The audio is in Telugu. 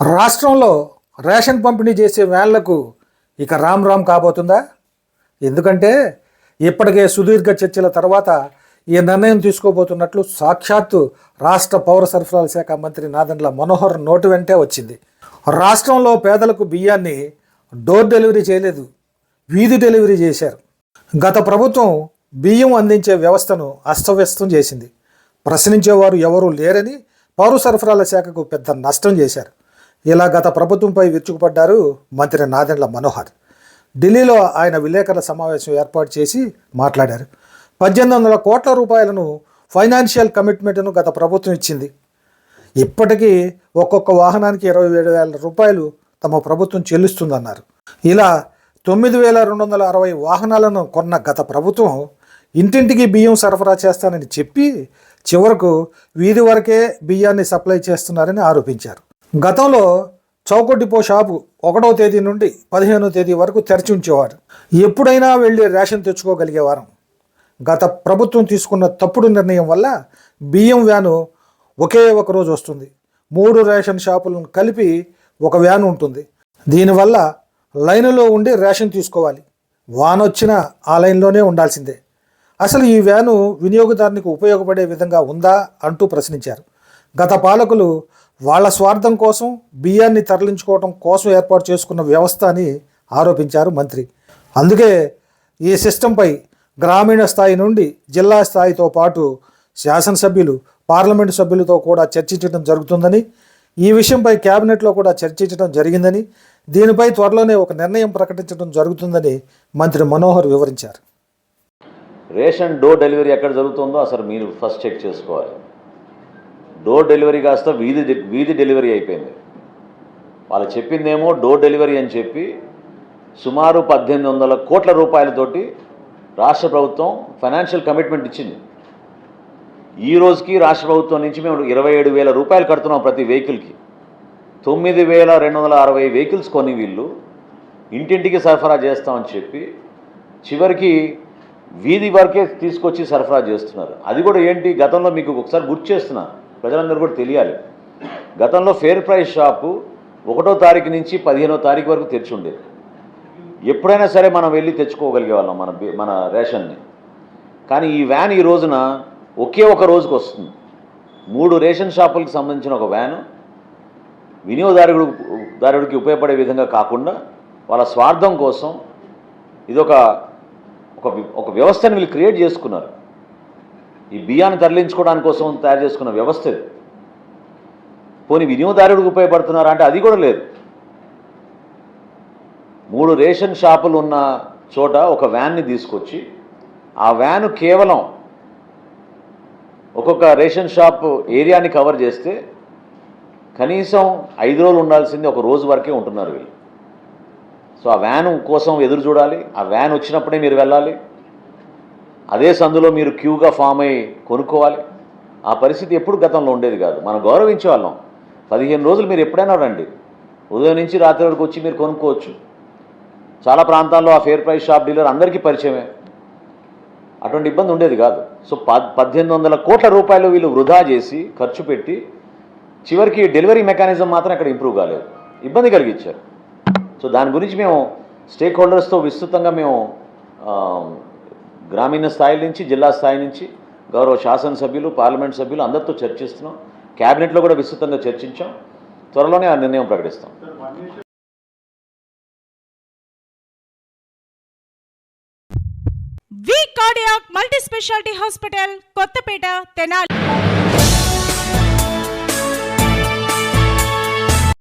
రాష్ట్రంలో రేషన్ పంపిణీ చేసే వ్యాన్లకు ఇక రామ్ రామ్ కాబోతుందా? ఎందుకంటే ఇప్పటికే సుదీర్ఘ చర్చల తర్వాత ఈ నిర్ణయం తీసుకోబోతున్నట్లు సాక్షాత్తు రాష్ట్ర పౌర సరఫరాల శాఖ మంత్రి నాదండ్ల మనోహర్ నోటు వెంటే వచ్చింది. రాష్ట్రంలో పేదలకు బియ్యాన్ని డోర్ డెలివరీ చేయలేదు వీధి డెలివరీ చేశారు. గత ప్రభుత్వం బియ్యం అందించే వ్యవస్థను అస్తవ్యస్తం చేసింది. ప్రశ్నించేవారు ఎవరూ లేరని పౌర సరఫరాల శాఖకు పెద్ద నష్టం చేశారు. ఇలా గత ప్రభుత్వంపై విరుచుకుపడ్డారు మంత్రి నాదెండ్ల మనోహర్. ఢిల్లీలో ఆయన విలేకరుల సమావేశం ఏర్పాటు చేసి మాట్లాడారు. పద్దెనిమిది వందల కోట్ల రూపాయలను ఫైనాన్షియల్ కమిట్మెంట్ను గత ప్రభుత్వం ఇచ్చింది. ఇప్పటికీ ఒక్కొక్క వాహనానికి ఇరవై ఏడు వేల రూపాయలు తమ ప్రభుత్వం చెల్లిస్తుందన్నారు. ఇలా తొమ్మిది వేల రెండు వందల అరవై వాహనాలను కొన్న గత ప్రభుత్వం ఇంటింటికి బియ్యం సరఫరా చేస్తానని చెప్పి చివరకు వీధి వరకే బియ్యాన్ని సప్లై చేస్తున్నారని ఆరోపించారు. గతంలో చౌక డిపో షాపు ఒకటో తేదీ నుండి పదిహేనో తేదీ వరకు తెరిచి ఉంచేవారు. ఎప్పుడైనా వెళ్ళి రేషన్ తెచ్చుకోగలిగేవారం గత ప్రభుత్వం తీసుకున్న తప్పుడు నిర్ణయం వల్ల బియ్యం వ్యాను ఒకే ఒక రోజు వస్తుంది. మూడు రేషన్ షాపులను కలిపి ఒక వ్యాన్ ఉంటుంది. దీనివల్ల లైన్లో ఉండి రేషన్ తీసుకోవాలి. వాన్ వచ్చినా ఆ లైన్లోనే ఉండాల్సిందే. అసలు ఈ వ్యాను వినియోగదారునికి ఉపయోగపడే విధంగా ఉందా అంటూ ప్రశ్నించారు. గత పాలకులు వాళ్ళ స్వార్థం కోసం బియ్యాన్ని తరలించుకోవడం కోసం ఏర్పాటు చేసుకున్న వ్యవస్థ అని ఆరోపించారు మంత్రి. అందుకే ఈ సిస్టంపై గ్రామీణ స్థాయి నుండి జిల్లా స్థాయితో పాటు శాసనసభ్యులు పార్లమెంటు సభ్యులతో కూడా చర్చించడం జరుగుతుందని ఈ విషయంపై కేబినెట్లో కూడా చర్చించడం జరిగిందని దీనిపై త్వరలోనే ఒక నిర్ణయం ప్రకటించడం జరుగుతుందని మంత్రి మనోహర్ వివరించారు. రేషన్ డోర్ డెలివరీ ఎక్కడ జరుగుతుందో అసలు మీరు ఫస్ట్ చెక్ చేసుకోవాలి. డోర్ డెలివరీ కాస్త వీధి వీధి డెలివరీ అయిపోయింది. వాళ్ళు చెప్పిందేమో డోర్ డెలివరీ అని చెప్పి సుమారు పద్దెనిమిది వందల కోట్ల రూపాయలతోటి రాష్ట్ర ప్రభుత్వం ఫైనాన్షియల్ కమిట్మెంట్ ఇచ్చింది. ఈ రోజుకి రాష్ట్ర ప్రభుత్వం నుంచి మేము ఇరవై ఏడు వేల రూపాయలు కడుతున్నాం ప్రతి వెహికల్కి. తొమ్మిది వేల రెండు వందల అరవై వెహికల్స్ కొని వీళ్ళు ఇంటింటికి సరఫరా చేస్తామని చెప్పి చివరికి వీధి వరకే తీసుకొచ్చి సరఫరా చేస్తున్నారు. అది కూడా ఏంటి? గతంలో మీకు ఒకసారి గుర్తు చేస్తున్నాను ప్రజలందరూ కూడా తెలియాలి. గతంలో ఫేర్ ప్రైస్ షాపు ఒకటో తారీఖు నుంచి పదిహేనో తారీఖు వరకు తెరిచి ఉండేది ఎప్పుడైనా సరే మనం వెళ్ళి తెచ్చుకోగలిగే వాళ్ళం మన మన రేషన్ని. కానీ ఈ వ్యాన్ ఈ రోజున ఒకే ఒక రోజుకు వస్తుంది. మూడు రేషన్ షాపులకు సంబంధించిన ఒక వ్యాను వినియోగదారుడు దారుడికి ఉపయోగపడే విధంగా కాకుండా వాళ్ళ స్వార్థం కోసం ఇదొక ఒక ఒక వ్యవస్థను వీళ్ళు క్రియేట్ చేసుకున్నారు. ఈ బియ్యాన్ని తరలించుకోవడానికి కోసం తయారు చేసుకున్న వ్యవస్థ ఇది. పోనీ వినియోగదారుడికి ఉపయోగపడుతున్నారా అంటే అది కూడా లేదు. మూడు రేషన్ షాపులు ఉన్న చోట ఒక వ్యాన్ని తీసుకొచ్చి ఆ వ్యాను కేవలం ఒక్కొక్క రేషన్ షాప్ ఏరియాని కవర్ చేస్తే కనీసం ఐదు రోజులు ఉండాల్సింది ఒక రోజు వరకే ఉంటున్నారు వీళ్ళు. సో ఆ వ్యాను కోసం ఎదురు చూడాలి. ఆ వ్యాన్ వచ్చినప్పుడే మీరు వెళ్ళాలి. అదే సందులో మీరు క్యూగా ఫామ్ అయ్యి కొనుక్కోవాలి. ఆ పరిస్థితి ఎప్పుడు గతంలో ఉండేది కాదు. మనం గౌరవించే వాళ్ళం. పదిహేను రోజులు మీరు ఎప్పుడైనా రండి. ఉదయం నుంచి రాత్రి వరకు వచ్చి మీరు కొనుక్కోవచ్చు. చాలా ప్రాంతాల్లో ఆ ఫేర్ ప్రైస్ షాప్ డీలర్ అందరికీ పరిచయమే. అటువంటి ఇబ్బంది ఉండేది కాదు. సో పద్ పద్దెనిమిది వందల కోట్ల రూపాయలు వీళ్ళు వృధా చేసి ఖర్చు పెట్టి చివరికి డెలివరీ మెకానిజం మాత్రం అక్కడ ఇంప్రూవ్ కాలేదు. ఇబ్బంది కలిగించారు. సో దాని గురించి మేము స్టేక్ హోల్డర్స్తో విస్తృతంగా మేము గ్రామీణ స్థాయి నుంచి జిల్లా స్థాయి నుంచి గౌరవ శాసనసభ్యులు పార్లమెంట్ సభ్యులు అందరితో చర్చిస్తున్నాం. క్యాబినెట్లో కూడా విస్తృతంగా చర్చించాం. త్వరలోనే ఆ నిర్ణయం ప్రకటిస్తాం. V cardiac multi speciality hospital Kothapeta Tenali.